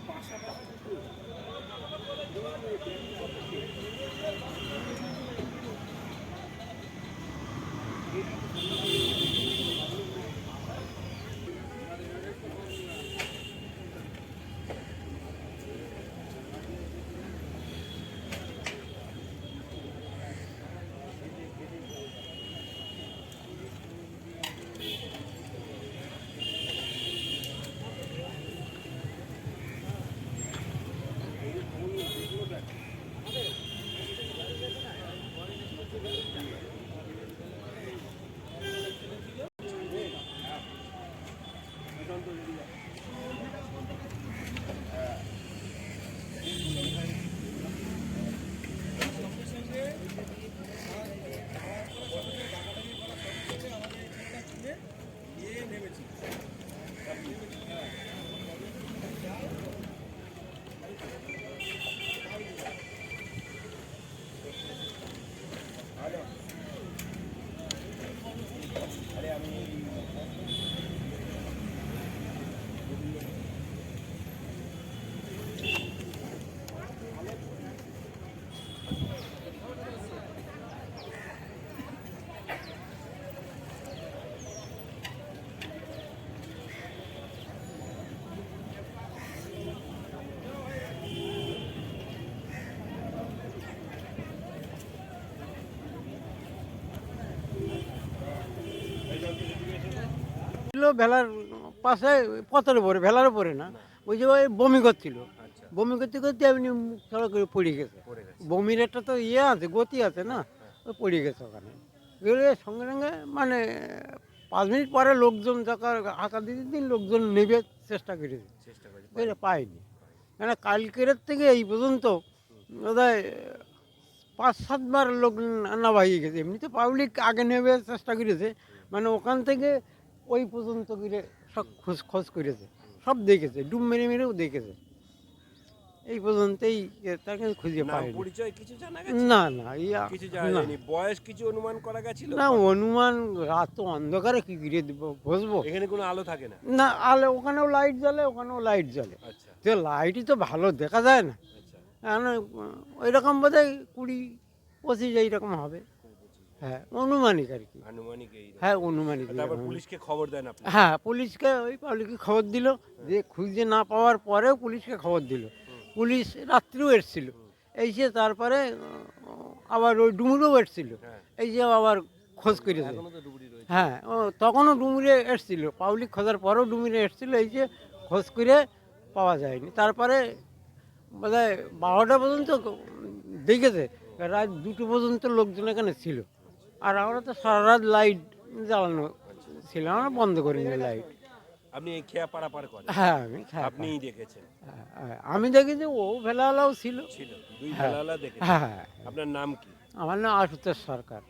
পাশাপাশি ছিল ভেলার পাশে পথের উপরে ভেলার উপরে না। ওই যে ওই বমি করছিল বমি করতে করতে এমনি মুখ ছাড়া করে পড়ে গেছে। বমির একটা তো ইয়ে আছে গতি আছে না ও পড়ে গেছে ওখানে। গেলে সঙ্গে সঙ্গে মানে পাঁচ মিনিট পরে লোকজন যখন হাঁকা দিতে দিন লোকজন নেবে চেষ্টা করেছে এটা পাইনি কেন কালকের থেকে এই পর্যন্ত বোধহয় পাঁচ সাতবার লোক না ভাইয়ে গেছে। এমনিতে পাবলিক আগে নেবে চেষ্টা করেছে। মানে ওখান থেকে ওই পর্যন্ত করে সব খোঁজ খোঁজ করেছে। সব দেখেছে ডুব মেরে মেরেও দেখেছে। এই পর্যন্তই এ তাকে খুঁজে পায়নি। পরিচয় কিছু জানা গেছে? না না ইয়া কিছু জানা না। বয়স কিছু অনুমান করা গেছিল? না অনুমান রাত তো অন্ধকারে কি করে দেবো বসবো? এখানে কোনো আলো থাকে না? না আলে ওখানেও লাইট জ্বলে ওখানেও লাইট জ্বলে। আচ্ছা। তো লাইটই তো ভালো দেখা যায় না। আচ্ছা। ওই রকম বোধ হয় কুড়ি পঁচিশ এইরকম হবে। হ্যাঁ অনুমানিক আর কি। আনুমানিক এই হ্যাঁ অনুমানিক। তারপর পুলিশকে খবর দেন আপনি। হ্যাঁ পুলিশকে ওই পাবলিককে খবর দিল। যে খুঁজে না পাওয়ার পরেও পুলিশকে খবর দিল। পুলিশ রাত্রিও এসছিল। এসে তারপরে আবার ওই ডুমুরেও এসছিল। হ্যাঁ। এই যে আবার খোঁজ করেছে হ্যাঁ ও তখনও ডুমুরে এসছিল। পাবলিক খোঁজার পরেও ডুমুরে এসছিল। এই যে খোঁজ করে পাওয়া যায়নি। তারপরে বোধ হয় বারোটা পর্যন্ত দেখেছে। রাত দুটো পর্যন্ত লোকজন এখানে ছিল। আর আমরা তো সারা রাত লাইট জ্বালানো ছিল আমরা বন্ধ করি না লাইট আপনি খেয়া পারাপার করেন? হ্যাঁ আমি আপনিই দেখেছেন? হ্যাঁ, হ্যাঁ, আমি দেখেছি ও ভেলাওয়ালাও ছিল। ছিল দুই বেলালা দেখেছি হ্যাঁ হ্যাঁ। আপনার নাম কি? আমার নাম আশুতোষ সরকার।